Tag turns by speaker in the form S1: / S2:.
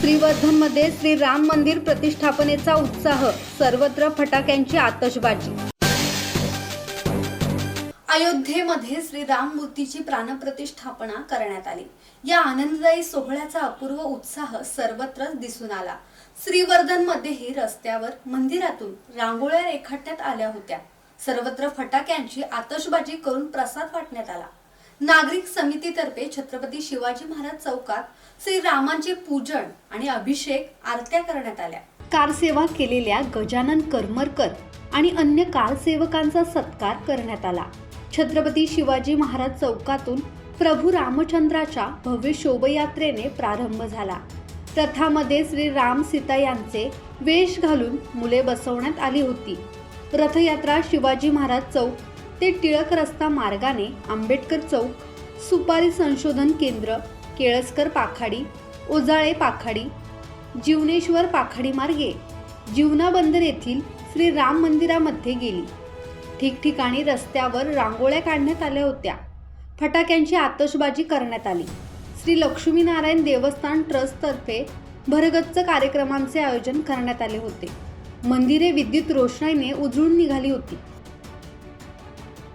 S1: श्रीवर्धनमध्ये श्री राम मंदिर प्रतिष्ठापनेचा उत्साह सर्वत्र फटाक्यांची आतषबाजी. अयोध्येमध्ये श्री राम मूर्तीची प्राणप्रतिष्ठापना करण्यात आली. या आनंददायी सोहळ्याचा अपूर्व उत्साह सर्वत्र दिसून आला. श्रीवर्धनमध्येही रस्त्यावर मंदिरातून रांगोळ्या रेखाटण्यात आल्या होत्या. सर्वत्र फटाक्यांची आतषबाजी करून प्रसाद वाटण्यात आला. नागरिक समितीतर्फे छत्रपती शिवाजी महाराज चौकात श्री रामांचे पूजन आणि अभिषेक आरत्या करण्यात आल्या. कारसेवा केलेल्या गजानन करमरकर आणि अन्य कारसेवकांचा सत्कार करण्यात आला. छत्रपती शिवाजी महाराज चौकातून प्रभू रामचंद्राच्या भव्य शोभयात्रेने प्रारंभ झाला. रथामध्ये श्री राम सीता यांचे वेश घालून मुले बसवण्यात आली होती. रथयात्रा शिवाजी महाराज चौक ते टिळक रस्ता मार्गाने आंबेडकर चौक सुपारी संशोधन केंद्र केळसकर पाखाडी ओजाळे पाखाडी जीवनेश्वर पाखाडी मार्गे जीवना बंदर येथील श्री राम मंदिरामध्ये गेली. ठिकठिकाणी रस्त्यावर रांगोळ्या काढण्यात आल्या होत्या. फटाक्यांची आतषबाजी करण्यात आली. श्री लक्ष्मीनारायण देवस्थान ट्रस्टतर्फे भरगच्च कार्यक्रमांचे आयोजन करण्यात आले होते. मंदिरे विद्युत रोषणाईने उजळून निघाली होती.